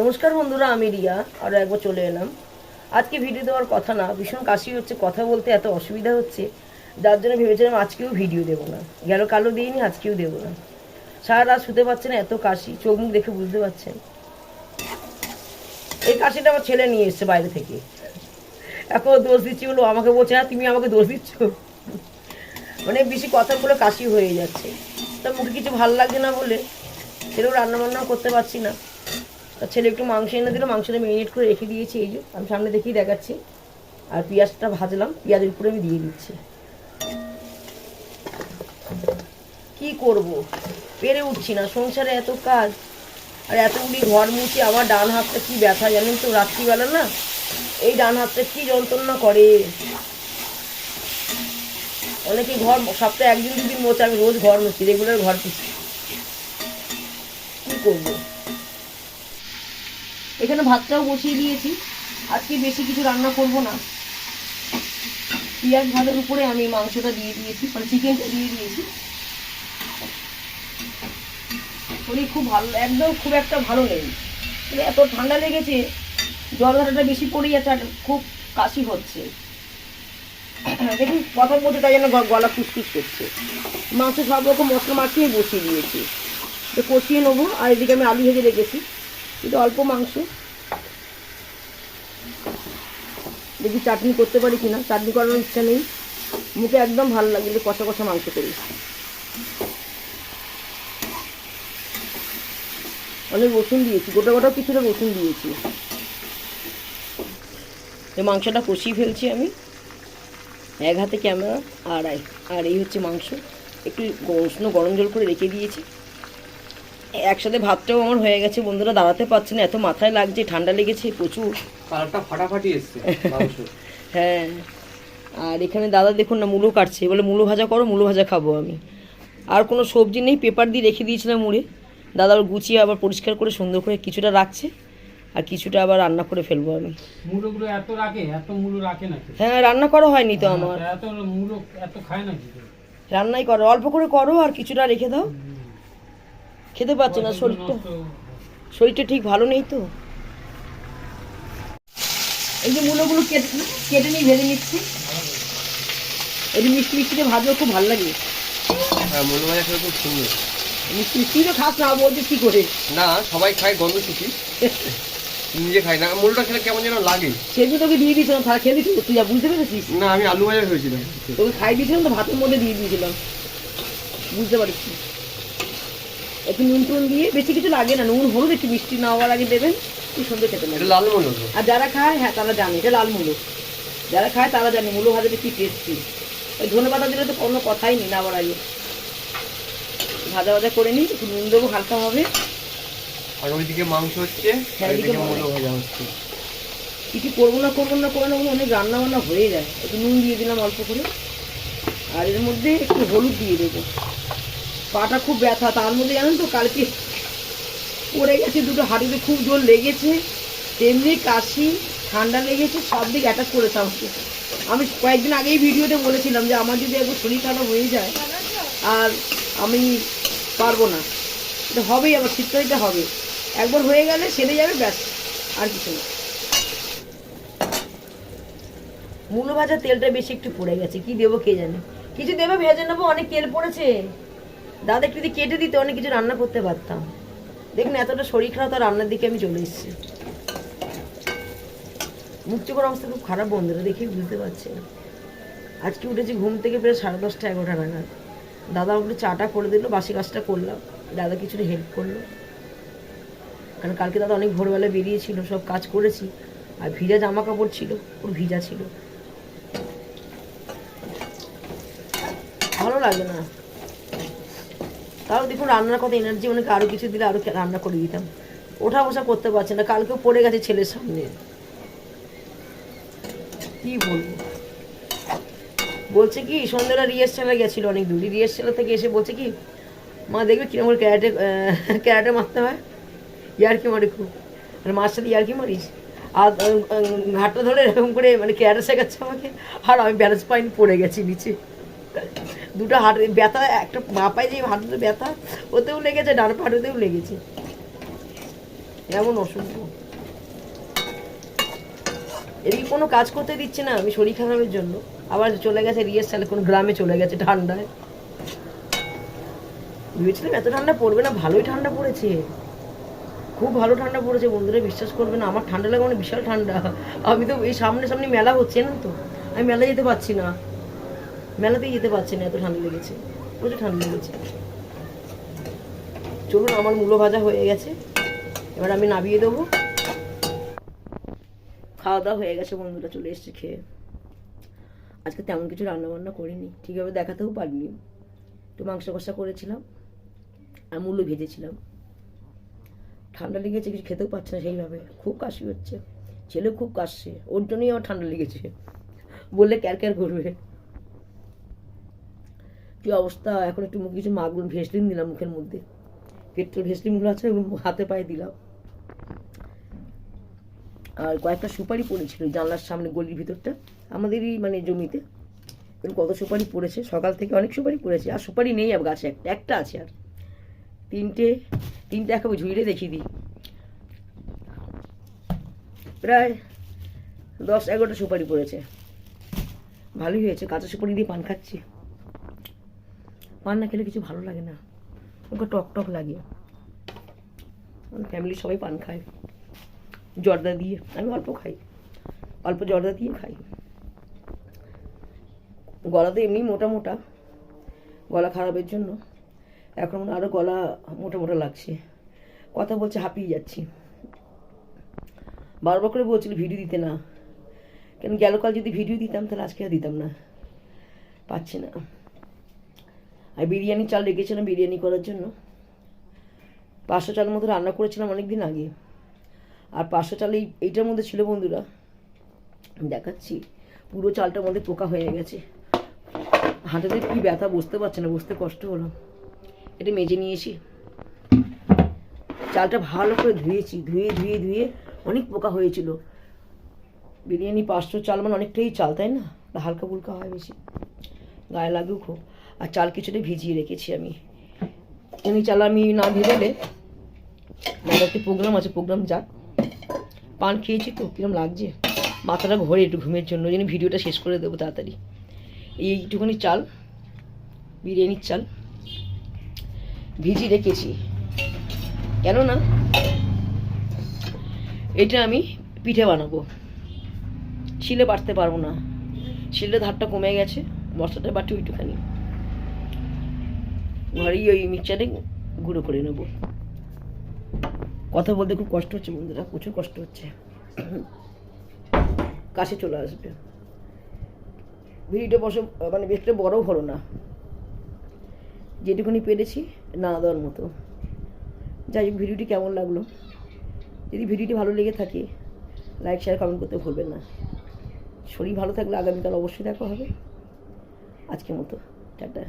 নমস্কার বন্ধুরা, আমি রিয়া আরও একবার চলে এলাম। আজকে ভিডিও দেওয়ার কথা না, ভীষণ কাশি হচ্ছে, কথা বলতে এত অসুবিধা হচ্ছে, যার জন্য ভেবেছিলাম আজকেও ভিডিও দেবো না। গেল কালো দিইনি, আজকেও দেবো না। সারা রাত শুতে পারছে না এত কাশি, চোখ মুখ দেখে বুঝতে পারছেন। এই কাশিটা আমার ছেলে নিয়ে এসছে বাইরে থেকে। এখন দোষ দিচ্ছি বলো আমাকে বলছে হ্যাঁ তুমি আমাকে দোষ দিচ্ছ। মানে বেশি কথা বলে কাশি হয়ে যাচ্ছে। তা মুখে কিছু ভালো লাগছে না বলে, ছেলেও রান্না বান্নাও করতে পারছি না। তা ছেলে একটু মাংস এনে দিল, মাংসটা মেরিনেট করে রেখে দিয়েছি, এই যে আমি সামনে দেখেই দেখাচ্ছি। আর পেঁয়াজটা ভাজলাম, পেঁয়াজের উপরে আমি দিয়ে দিচ্ছি। কি করব? পেরে উঠছি না, সংসারে এত কাজ, আর এতগুলি ঘর মুছে আমার ডান হাতটা কি ব্যথা জানেন তো, রাত্রিবেলা না, এই ডান হাতটা কি যন্ত্রণা করে। অনেকে ঘর, সপ্তাহে একদিন দুদিন মোছে আমি রোজ ঘর মুছি রেগুলার ঘর মুছি। কি করব? এখানে ভাতটাও বসিয়ে দিয়েছি। আজকে বেশি কিছু রান্না করব না। পেঁয়াজ ভাতের উপরে আমি মাংসটা দিয়ে দিয়েছি মানে চিকেনটা দিয়ে দিয়েছি। শরীর খুব ভালো, একদম খুব একটা ভালো নেই। এত ঠান্ডা লেগেছে, জল ধারাটা বেশি পড়ে যাচ্ছে আর খুব কাশি হচ্ছে। দেখুন প্রথম বলতে তাই জন্য গলা ফুসফুস করছে। মাংস সব রকম মশলা মাখিয়ে বসিয়ে দিয়েছি। তো কষিয়ে নেব, আর এদিকে আমি আলু ভেজে রেখেছি। কিন্তু অল্প মাংস। দেখি চাটনি করতে পারি কিনা। চাটনি করার ইচ্ছা নেই। মুখে একদম ভালো লাগলে কষা কষা মাংস করি। অনেক রসুন দিয়েছি। গোটা গোটাও কিছুটা রসুন দিয়েছি। এই মাংসটা কষিয়ে ফেলছি আমি। এক হাতে ক্যামেরা আর আর এই হচ্ছে মাংস। একটু উষ্ণ গরম জল করে রেখে দিয়েছি। একসাথে ভাতটাও আমার হয়ে গেছে বন্ধুরা দাঁড়াতে পারছে না এত মাথায় লাগছে ঠান্ডা লেগেছে প্রচুর। কালারটা ফাটাফাটি এসছে হ্যাঁ আর এখানে দাদা দেখুন না মূলো কাটছে বলে মূলো ভাজা করো মূলো ভাজা খাব আমি। আর কোনো সবজি নেই পেপার দিয়ে রেখে দিয়েছিলাম মুড়ে। দাদা আবার গুছিয়ে আবার পরিষ্কার করে সুন্দর করে কিছুটা রাখছে আর কিছুটা আবার রান্না করে ফেলব আমি। মুলোগুলো এত রাখে এত মুলো রাখে নাকি? হ্যাঁ রান্না করা হয়নি তো আমার। এত মুলো এত খায় নাকি রান্নাই করো অল্প করে করো আর কিছুটা রেখে দাও। খেতে পারছে না শরীরটা শরীরটা ঠিক ভালো নেই তো। এই যে মূলগুলো কেটে কেটে নিয়ে ভেজে নিচ্ছি। এই যে মিষ্টি মিষ্টিতে ভাজলেও খুব ভালো লাগে। হ্যাঁ খুব সুন্দর। মিষ্টি মিষ্টি তো খাস না বলছে কি করে? না সবাই খায় গন্ধ শুকি। নিজে খাই না। মুলটা খেলে কেমন যেন লাগে। তোকে দিয়ে দিয়েছিলাম তারা খেয়ে তুই যা বুঝতে পেরেছিস? না আমি আলু ভাজা হয়েছিলাম তোকে খাই দিয়েছিলাম তো ভাতের মধ্যে দিয়ে দিয়েছিলাম। বুঝতে পারিস একটু নুন টুন দিয়ে বেশি কিছু লাগে না নুন হলুদ একটু মিষ্টি না হওয়ার আগে দেবেন কি সুন্দর খেতে লাগে। লাল হলো আর যারা খায় হ্যাঁ তারা জানে এটা লাল মুলো যারা খায় তারা জানে মুলো ভাজাটা কি টেস্টি ওই ধনে পাতা দিলে তো কোনো কথাই নেই না আবার আগে ভাজা ভাজা করে নিই একটু নুন দেবো হালকা হবে আর ওইদিকে মাংস হচ্ছে হ্যাঁ। মুলো ভাজা হচ্ছে। কিছু করব না করব না করে না অনেক রান্না বান্না হয়ে যায়। একটু নুন দিয়ে দিলাম অল্প করে। আর এর মধ্যে একটু হলুদ দিয়ে দেবো। পাটা খুব ব্যথা, তার মধ্যে জানেন তো কালকে পড়ে গেছে, দুটো হাঁটুতে খুব জোর লেগেছে, তেমনি কাশি, ঠান্ডা লেগেছে, সব দিক অ্যাটাক করেছে আমাকে। আমি কয়েকদিন আগেই ভিডিওতে বলেছিলাম যে আমার যদি একবার শরীর খারাপ হয়ে যায়, আর আমি পারব না। এটা হবেই, আবার শীতকালটা হবে। একবার হয়ে গেলে সেরে যাবে, ব্যাস, আর কিছু না। মূলো ভাজা তেলটা বেশি একটু পড়ে গেছে, কি দেবো কে জানে? কিছু দেবে, ভেজে নেব, অনেক তেল পড়েছে। দাদা, একটু যদি কেটে দিতে, অনেক কিছু রান্না করতে পারতাম। দেখুন, এতটা শরীর খারাপ, তো রান্নার দিকে আমি চলে এসেছি। চোখের অবস্থা খুব খারাপ বন্ধুরা, দেখেই বুঝতে পারছি না আজকে উঠেছি ঘুম থেকে প্রায় সাড়ে দশটা, এগারোটা নাগাদ। দাদা একটু চাটা করে দিল, বাসি কাজটা করলাম। দাদা কিছুটা হেল্প করল। কারণ কালকে দাদা অনেক ভোরবেলা বেরিয়েছিল, সব কাজ করেছি। আর ভিজা জামা কাপড় ছিল ওর ভিজা ছিল। ভালো লাগে না। তাও দেখুন রান্নার কথা এনার্জি অনেক আরও কিছু দিলে আরও রান্না করে দিতাম। ওঠা বসা করতে পারছে না কালকেও পড়ে গেছে ছেলের সামনে। কি বলব? বলছে কি সন্ধ্যাবেলা রিহার্সালে গেছিল অনেক দূর রিহার্সাল থেকে এসে বলছে কি মা দেখবে কীরকম করে ক্যারাটে ক্যারাটে মারতে হয়? ইয়ার্কি মারি খুব। মানে মার সাথে ইয়ার্কি মারিস? আর উম, ধরে এরকম করে মানে ক্যারাটে শেখাচ্ছে আমাকে। আর আমি ব্যালেন্স পয়েন্ট পড়ে গেছি নিচে। দুটো হাট ব্যথা, একটা মাপায় যে হাঁটুতে ব্যথা, ওতেও লেগেছে, ডান হাঁটুতেও লেগেছে। এমন অসুখ এদিকে কোনো কাজ করতে দিচ্ছে না, আমি শরীর খারাপের জন্য। আবার চলে গেছে রিহার্সালে কোন গ্রামে চলে গেছে ঠান্ডায়। ভেবেছিলাম এত ঠান্ডা পড়বে না, ভালোই ঠান্ডা পড়েছে। খুব ভালো ঠান্ডা পড়েছে, বন্ধুরা, বিশ্বাস করবে না, আমার ঠান্ডা লাগে মানে বিশাল ঠান্ডা। আমি তো এই সামনে সামনে মেলা হচ্ছে না তো? আমি মেলা যেতে পারছি না। মেলাতেই যেতে পারছি না, এত ঠান্ডা লেগেছে। প্রচুর ঠান্ডা লেগেছে। চলুন, আমার মূলো ভাজা হয়ে গেছে। এবার আমি নামিয়ে দেবো। খাওয়া দাওয়া হয়ে গেছে, বন্ধুরা, চলে এসেছে খেয়ে। আজকে তেমন কিছু রান্না বান্না করিনি, ঠিকভাবে দেখাতেও পারিনি। একটু মাংস কষা করেছিলাম, আর মূল্য ভেজেছিলাম। ঠান্ডা লেগেছে, কিছু খেতেও পারছে না সেইভাবে। খুব কাশি হচ্ছে। ছেলে খুব কাশছে, ওর জন্যই আমার ঠান্ডা লেগেছে। বললে ক্যার ক্যার করবে। কি অবস্থা? এখন একটু মুখ কিছু মাগুলো ভেসলিন দিলাম মুখের মধ্যে। পেট্রোল ভেসলিনগুলো আছে, ওগুলো হাতে পায়ে দিলাম। আর কয়েকটা সুপারি পড়েছিল জানলার সামনে গলির ভিতরটা, আমাদেরই মানে জমিতে। কত সুপারি পড়েছে? সকাল থেকে অনেক সুপারি পড়েছে। আর সুপারি নেই আর গাছে, একটা একটা আছে আর। তিনটে তিনটে একেবারে ঝুড়ে দেখিয়ে দিই। প্রায় দশ এগারোটা সুপারি পড়েছে। ভালোই হয়েছে, কাঁচা সুপারি দিয়ে পান খাচ্ছি। পান না খেলে কিছু ভালো লাগে না। ওকে টক টক লাগে। ফ্যামিলির সবাই পান খায়। জর্দা দিয়ে। আমি অল্প খাই। অল্প জর্দা দিয়ে খাই। গলা তো এমনি মোটা মোটা। গলা খারাপের জন্য। এখন আরও গলা মোটা মোটা লাগছে। কথা বলছে, হাঁপিয়ে যাচ্ছি। বারবার করে বলছিল, ভিডিও দিতে না। কেন গেল কাল যদি ভিডিও দিতাম, তাহলে আজকে আর দিতাম না। পাচ্ছি না। আর বিরিয়ানি চাল রেখেছিলাম বিরিয়ানি করার জন্য। পাঁচশো চালের মতো রান্না করেছিলাম অনেক দিন আগে। আর পাঁচশো চাল এই, এইটার মধ্যে ছিল বন্ধুরা দেখাচ্ছি, পুরো চালটার মধ্যে পোকা হয়ে গেছে। হাঁটাতে কি ব্যথা বুঝতে পারছে না, বুঝতে কষ্ট হলো এটা মেজে নিয়েছি। চালটা ভালো করে ধুয়েছি, ধুয়ে ধুয়ে ধুয়ে অনেক পোকা হয়েছিল। বিরিয়ানি পাঁচশো চাল মানে অনেকটাই চাল, তাই না? হালকা ফুলকা হয় বেশি। গায়ে লাগেও খুব আর চাল কিছুটা ভিজিয়ে রেখেছি আমি। এমনি চাল আমি না ভেজালে আমার একটা প্রোগ্রাম আছে, প্রোগ্রাম যাক। পান খেয়েছি তো, কিরম লাগছে? মাথাটা ঘরে একটু ঘুমের জন্য জন্য ভিডিওটা শেষ করে দেবো তাড়াতাড়ি। এইটুখানি চাল, বিরিয়ানির চাল ভিজিয়ে রেখেছি। কেননা এটা আমি পিঠে বানাবো। শিলে বাটতে পারব না। শিলের ধারটা কমে গেছে মশলাটা বাটি ওইটুখানি। ঘরেই ওই মিক্সচারে গুঁড়ো করে নেব। কথা বলতে খুব কষ্ট হচ্ছে বন্ধুরা, প্রচুর কষ্ট হচ্ছে। কাছে চলে আসবে। ভিডিওটা বসে মানে বেশটা বড়ও হলো না। যেটুকুনি পেরেছি, না দেওয়ার মতো। যাই হোক, ভিডিওটি কেমন লাগল? যদি ভিডিওটি ভালো লেগে থাকে, লাইক শেয়ার কমেন্ট করতে ভুলবেন না। শরীর ভালো থাকলে আগামীকাল অবশ্যই দেখা হবে। আজকের মতো, টাটা।